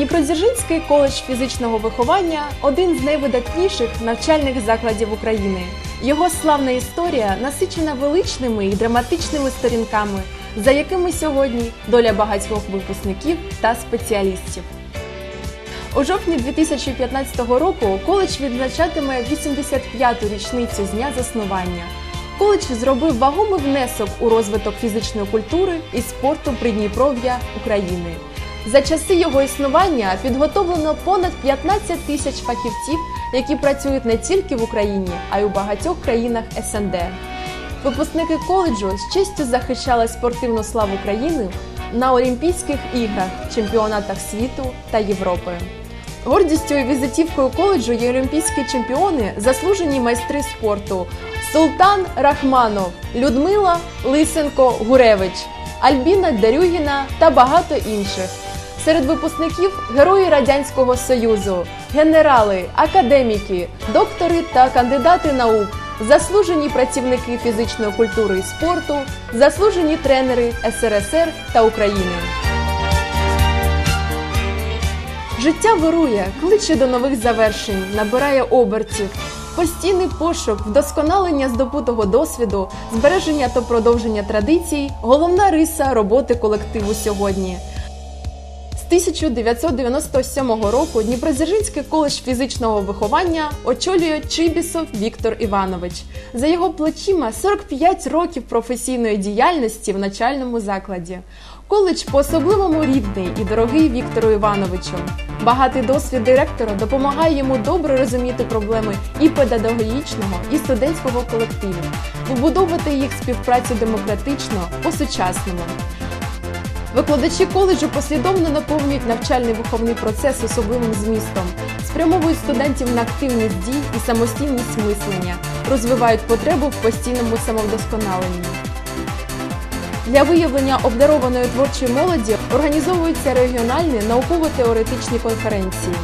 Дніпродзержинський коледж фізичного виховання один з найвидатніших навчальних закладів України. Його славна історія насичена величними і драматичними сторінками, за якими сьогодні доля багатьох випускників та спеціалістів. У жовтні 2015 року коледж відзначатиме 85-ту річницю з дня заснування. Коледж зробив вагомий внесок у розвиток фізичної культури і спорту Придніпров'я України. За часи його існування підготовлено понад 15 тисяч фахівців, які працюють не тільки в Україні, а й у багатьох країнах СНД. Випускники коледжу з честю захищали спортивну славу країни на Олімпійських іграх, чемпіонатах світу та Європи. Гордістю і візитівкою коледжу є олімпійські чемпіони, заслужені майстри спорту Султан Рахманов, Людмила Лисенко Гуревич, Альбіна Дерюгіна та багато інших. Серед випускників герої Радянського Союзу, генерали, академіки, доктори та кандидати наук, заслужені працівники фізичної культури і спорту, заслужені тренери СРСР та України. Життя вирує, кличе до нових завершень, набирає обертів. Постійний пошук, вдосконалення здобутого досвіду, збереження та продовження традицій головна риса роботи колективу сьогодні. З 1997 року Дніпродзержинський коледж фізичного виховання очолює Чибісов Віктор Іванович. За його плечима 45 років професійної діяльності в начальному закладі. Коледж по-особливому рідний і дорогий Віктору Івановичу. Багатий досвід директора допомагає йому добре розуміти проблеми і педагогічного, і студентського колективів, вибудовувати їх співпрацю демократично, по-сучасному. Викладачі коледжу послідовно наповнюють навчальний виховний процес особливим змістом, спрямовують студентів на активність дій і самостійність мислення, розвивають потребу в постійному самовдосконаленні. Для виявлення обдарованої творчої молоді організовуються регіональні науково-теоретичні конференції.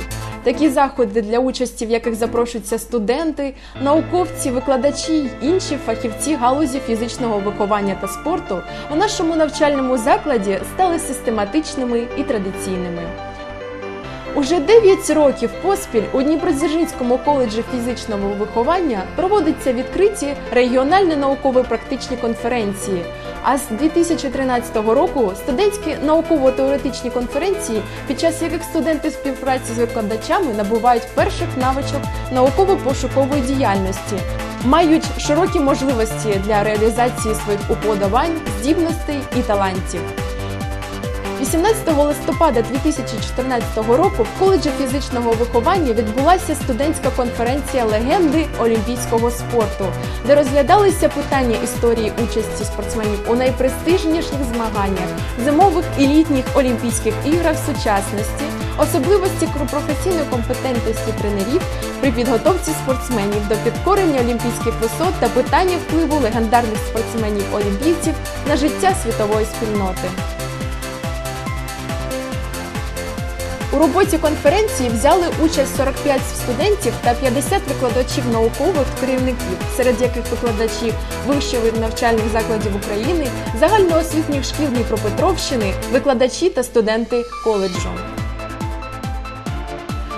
Такі заходи, для участі в яких запрошуються студенти, науковці, викладачі й інші фахівці галузі фізичного виховання та спорту у нашому навчальному закладі стали систематичними і традиційними. Уже 9 років поспіль у Дніпродзержинському коледжі фізичного виховання проводяться відкриті регіональні науково-практичні конференції. А з 2013 року студентські науково-теоретичні конференції, під час яких студенти співпраці з викладачами набувають перших навичок науково-пошукової діяльності, мають широкі можливості для реалізації своїх уподобань, здібностей і талантів. 18 листопада 2014 року в коледжі фізичного виховання відбулася студентська конференція легенди олімпійського спорту, де розглядалися питання історії участі спортсменів у найпрестижніших змаганнях, зимових і літніх Олімпійських іграх сучасності, особливості професійної компетентності тренерів при підготовці спортсменів до підкорення олімпійських висот та питання впливу легендарних спортсменів-олімпійців на життя світової спільноти. У роботі конференції взяли участь 45 студентів та 50 викладачів наукових керівників, серед яких викладачі вищих навчальних закладів України, загальноосвітніх шкіл Дніпропетровщини, викладачі та студенти коледжу.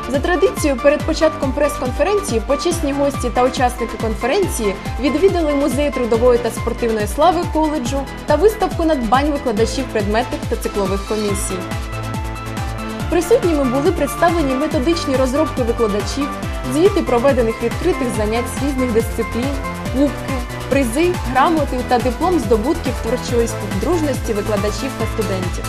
За традицією, перед початком прес-конференції почесні гості та учасники конференції відвідали музей трудової та спортивної слави коледжу та виставку надбань викладачів предметних та циклових комісій. Присутніми були представлені методичні розробки викладачів, звіти проведених відкритих занять з різних дисциплін, кубки, призи, грамоти та диплом здобутків творчої співдружності викладачів та студентів.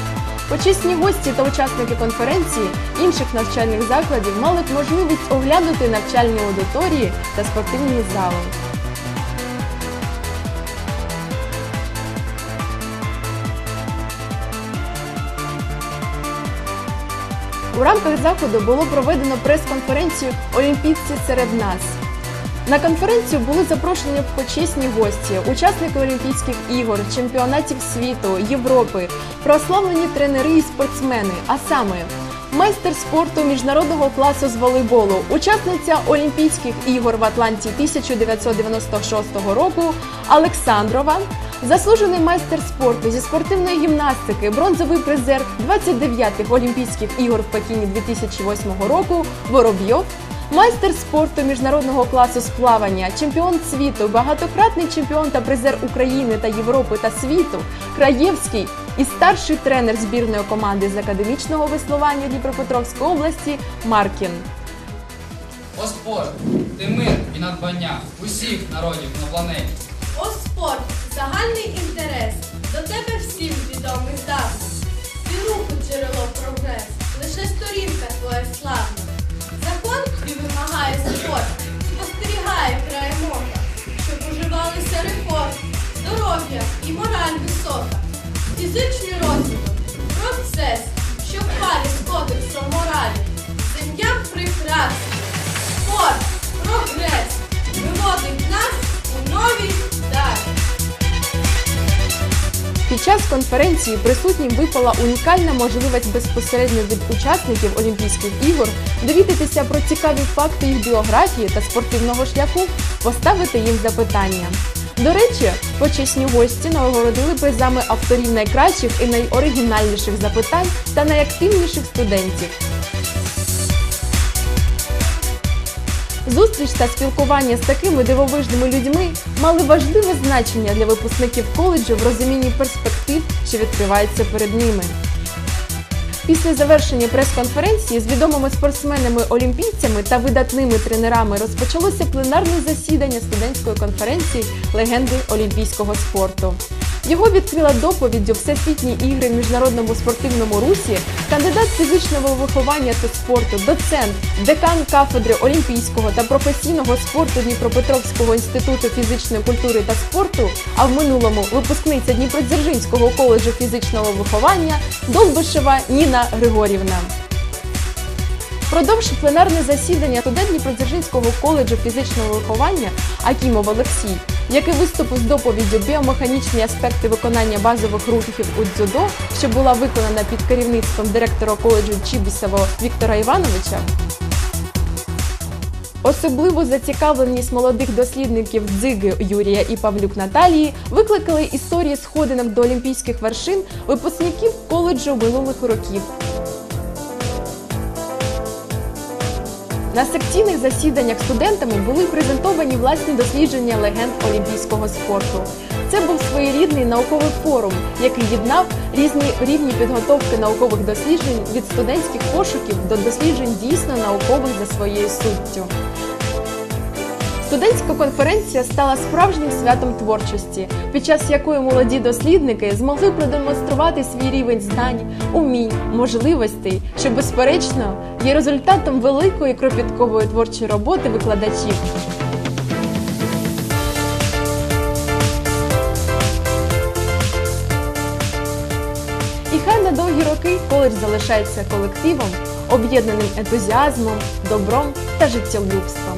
Почесні гості та учасники конференції інших навчальних закладів мали б можливість оглянути навчальні аудиторії та спортивні зали. У рамках заходу було проведено прес-конференцію Олімпійці серед нас. На конференцію були запрошені почесні гості, учасники Олімпійських ігор, чемпіонатів світу, Європи, прославлені тренери і спортсмени, а саме майстер спорту міжнародного класу з волейболу, учасниця Олімпійських ігор в Атланті 1996 року Олександрова, Заслужений майстер спорту зі спортивної гімнастики, бронзовий призер 29-х Олімпійських ігор в Пекіні 2008 року Воробйов, майстер спорту міжнародного класу з плавання, чемпіон світу, багатократний чемпіон та призер України та Європи та світу, Краєвський і старший тренер збірної команди з академічного веслування Дніпропетровської області Маркін. О спорт, ти мир і надбання усіх народів на планеті. О спорт, загальний інтерес, до тебе всім відомий здавна. Ти руку джерело прогрес, лише сторінка твоя славна. Закон і вимагає спорт, спостерігає край мока, щоб уживалися реформ, здоров'я і мораль висока, фізичний розвиток, Під час конференції присутнім випала унікальна можливість безпосередньо від учасників Олімпійських ігор довідатися про цікаві факти їх біографії та спортивного шляху, поставити їм запитання. До речі, почесні гості нагородили призами авторів найкращих і найоригінальніших запитань та найактивніших студентів. Зустріч та спілкування з такими дивовижними людьми мали важливе значення для випускників коледжу в розумінні перспектив, що відкриваються перед ними. Після завершення прес-конференції з відомими спортсменами-олімпійцями та видатними тренерами розпочалося пленарне засідання студентської конференції Легенди олімпійського спорту. Його відкрила доповіддю Всесвітні ігри в міжнародному спортивному русі, кандидат фізичного виховання та спорту, доцент, декан кафедри олімпійського та професійного спорту Дніпропетровського інституту фізичної культури та спорту, а в минулому випускниця Дніпродзержинського коледжу фізичного виховання Долбишева Ніна Григорівна. Продовж пленарне засідання студент Дніпродзержинського коледжу фізичного виховання Акімов Олексій, який виступив з доповіддю біомеханічні аспекти виконання базових рухів у дзюдо, що була виконана під керівництвом директора коледжу Чібісова Віктора Івановича. Особливу зацікавленість молодих дослідників Дзиги Юрія і Павлюк Наталії викликали історії сходинок до олімпійських вершин випускників коледжу минулих років. На секційних засіданнях студентами були презентовані власні дослідження легенд олімпійського спорту. Це був своєрідний науковий форум, який єднав різні рівні підготовки наукових досліджень від студентських пошуків до досліджень дійсно наукових за своєю суттю. Студентська конференція стала справжнім святом творчості, під час якої молоді дослідники змогли продемонструвати свій рівень знань, умінь, можливостей, що безперечно є результатом великої кропіткової творчої роботи викладачів. І хай на довгі роки коледж залишається колективом, об'єднаним ентузіазмом, добром та життєлюбством.